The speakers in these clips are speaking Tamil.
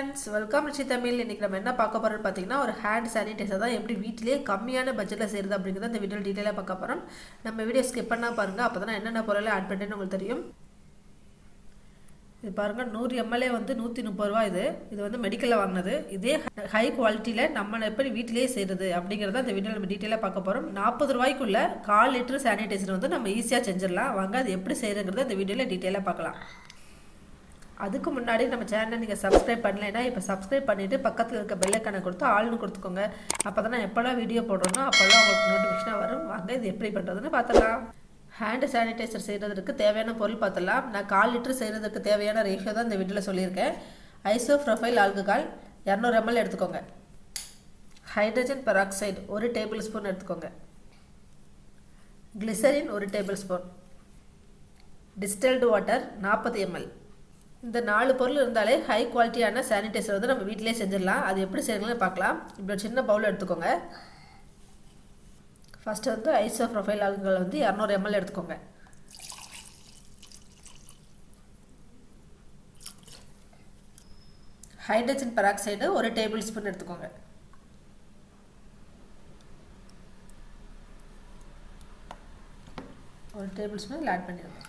வெல்கம் ரிச்சி தமிழ் இன்னைக்கு நம்ம என்ன பார்க்க போகிறோம்னு பார்த்தீங்கன்னா ஒரு ஹேண்ட் சானிடைசர் தான் எப்படி வீட்டிலேயே கம்மியான பட்ஜெட்டில் செய்கிறது அப்படிங்கிறத இந்த வீடியோ டீட்டெயிலாக பார்க்க போகிறோம் நம்ம வீடியோ ஸ்கிப் பண்ணால் பாருங்கள் அப்போ தான் என்னென்ன பொருள் ஆட் பண்ணுறேன்னு உங்களுக்கு தெரியும். இது பாருங்கள் நூறு எம்எல்ஏ வந்து நூற்றி முப்பது ரூபா இது. இது வந்து மெடிக்கலில் வாங்கினது. இதே ஹை குவாலிட்டியில் நம்ம எப்படி வீட்டிலேயே செய்கிறது அப்படிங்கிறத இந்த வீடியோ நம்ம டீட்டெயிலாக பார்க்க போகிறோம் நாற்பது ரூபாய்க்குள்ள கால் லிட்டர் சானிடைசர் வந்து நம்ம ஈஸியாக செஞ்சிடலாம். வாங்க அது எப்படி செய்கிறங்கிறத இந்த வீடியோவில் டீட்டெயிலாக பார்க்கலாம். அதுக்கு முன்னாடி நம்ம சேனலை நீங்கள் சப்ஸ்கிரைப் பண்ணலைன்னா இப்போ சப்ஸ்கிரைப் பண்ணிவிட்டு பக்கத்தில் இருக்க பெல்லைக்கானை கொடுத்து ஆள்னு கொடுத்துக்கோங்க. அப்போ தான் நான் எப்போல்லாம் வீடியோ போடுறோன்னா அப்போல்லாம் உங்களுக்கு நோட்டிஃபிகேஷனாக வரும். வாங்க இது எப்படி பண்ணுறதுன்னு பார்த்துக்கலாம் ஹேண்டு சானிடைசர் செய்கிறதுக்கு தேவையான பொருள் பார்த்துடலாம் நான் கால் லிட்டர் செய்கிறதுக்கு தேவையான ரேஷியோ தான் இந்த வீட்டில் சொல்லியிருக்கேன். ஐசோ ப்ரொஃபைல் ஆல்கஹால் இரநூறு எம்எல் எடுத்துக்கோங்க. ஹைட்ரஜன் பெராக்சைடு ஒரு டேபிள் ஸ்பூன் எடுத்துக்கோங்க. கிளிசரின் ஒரு டேபிள் ஸ்பூன் டிஸ்டில்டு வாட்டர் நாற்பது எம்எல் இந்த நாலு பொருள் இருந்தாலே ஹை குவாலிட்டியான சானிடைசர் வந்து நம்ம வீட்டிலே செஞ்சிடலாம். அது எப்படி செய்யணும்னு பார்க்கலாம். இப்படி ஒரு சின்ன பவுல் எடுத்துக்கோங்க. ஃபஸ்ட்டு வந்து ஐசோ ப்ரொஃபைல் ஆளுங்கள் வந்து இரநூறு எம்எல் எடுத்துக்கோங்க. ஹைட்ரஜன் பெராக்சைடு ஒரு டேபிள் ஸ்பூன் எடுத்துக்கோங்க. ஒரு டேபிள் ஸ்பூன் இதில் ஆட் பண்ணிடுங்க.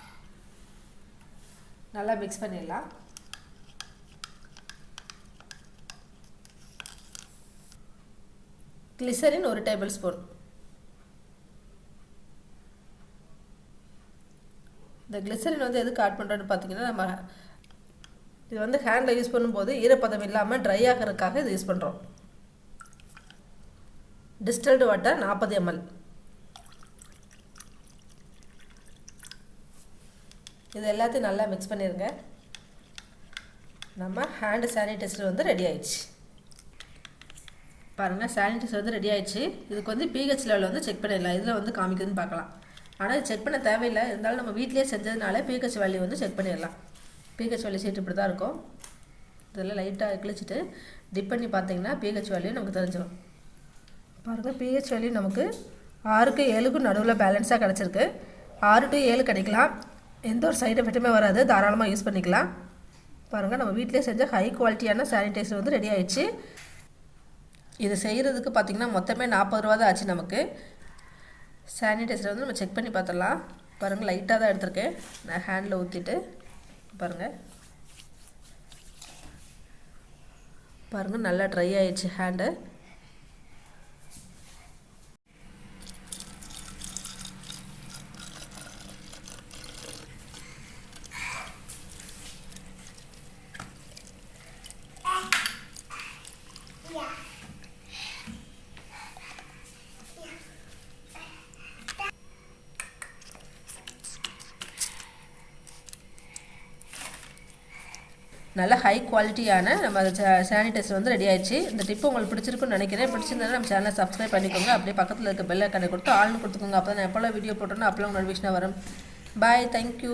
நல்லா மிக்ஸ் பண்ணிடலாம். கிளிசரின் ஒரு டேபிள் ஸ்பூன் இந்த கிளிசரின் வந்து எதுக்கு ஆட் பண்ணுறோன்னு பார்த்தீங்கன்னா நம்ம இது வந்து ஹேண்டில் யூஸ் பண்ணும்போது ஈரப்பதம் இல்லாமல் ட்ரை ஆகிறதுக்காக இது யூஸ் பண்ணுறோம் டிஸ்டல்டு வாட்டர் நாற்பது எம்எல் இது எல்லாத்தையும் நல்லா மிக்ஸ் பண்ணிடுங்க நம்ம ஹேண்டு சானிடைசர் வந்து ரெடி ஆயிடுச்சு. பாருங்கள் சானிடைசர் வந்து ரெடி ஆயிடுச்சு. இதுக்கு வந்து பிஹெச் லெவலில் வந்து செக் பண்ணிடலாம். இதில் வந்து காமிக்குதுன்னு பார்க்கலாம். ஆனால் இது செக் பண்ண தேவையில்லை. இருந்தாலும் நம்ம வீட்டிலேயே செஞ்சதுனால பிஹெச் வேல்யூ வந்து செக் பண்ணிடலாம். பிஹெச் வேல்யூ சீட் இப்படி தான் இருக்கும். இதெல்லாம் லைட்டாக கிழிச்சிட்டு டிப் பண்ணி பார்த்தீங்கன்னா பிஹெச் வேல்யூ நமக்கு தெரிஞ்சிடும் பாருங்கள் பிஹெச் வேல்யூ நமக்கு ஆறுக்கு ஏழுக்கும் நடுவில் பேலன்ஸாக கிடச்சிருக்கு. ஆறு டு ஏழு கிடைக்கலாம். எந்த ஒரு சைடு எஃபெக்ட்டுமே வராது. தாராளமாக யூஸ் பண்ணிக்கலாம். பாருங்கள் நம்ம வீட்டிலே செஞ்ச ஹை குவாலிட்டியான சானிடைசர் வந்து ரெடி ஆயிடுச்சு. இது செய்கிறதுக்கு பார்த்திங்கன்னா மொத்தமே நாற்பது ரூபா தான் ஆச்சு நமக்கு. சானிடைசர் வந்து நம்ம செக் பண்ணி பார்த்துடலாம் பாருங்கள் லைட்டாக தான் எடுத்திருக்கேன். நான் ஹேண்டில் ஊற்றிட்டு பாருங்கள் பாருங்கள் நல்லா ட்ரை ஆயிடுச்சு ஹேண்டு நல்ல ஹை குவாலிட்டியான நம்ம சானிடைசர் வந்து ரெடி ஆயிடுச்சு. இந்த டிப்பு உங்களுக்கு பிடிச்சிருக்குன்னு நினைக்கிறேன். பிடிச்சிருந்தா நம்ம சேனலை சப்ஸ்கிரைப் பண்ணிக்கோங்க. அப்படியே பக்கத்தில் இருக்க பெல் ஐக்கனை கொடுத்து ஆள்னு கொடுத்துக்கோங்க. அப்போ தான் எப்போல்லாம் வீடியோ போட்டோன்னா அப்போல்லாம் நோட்டிஃபிகேஷனாக வரும். Bye thank you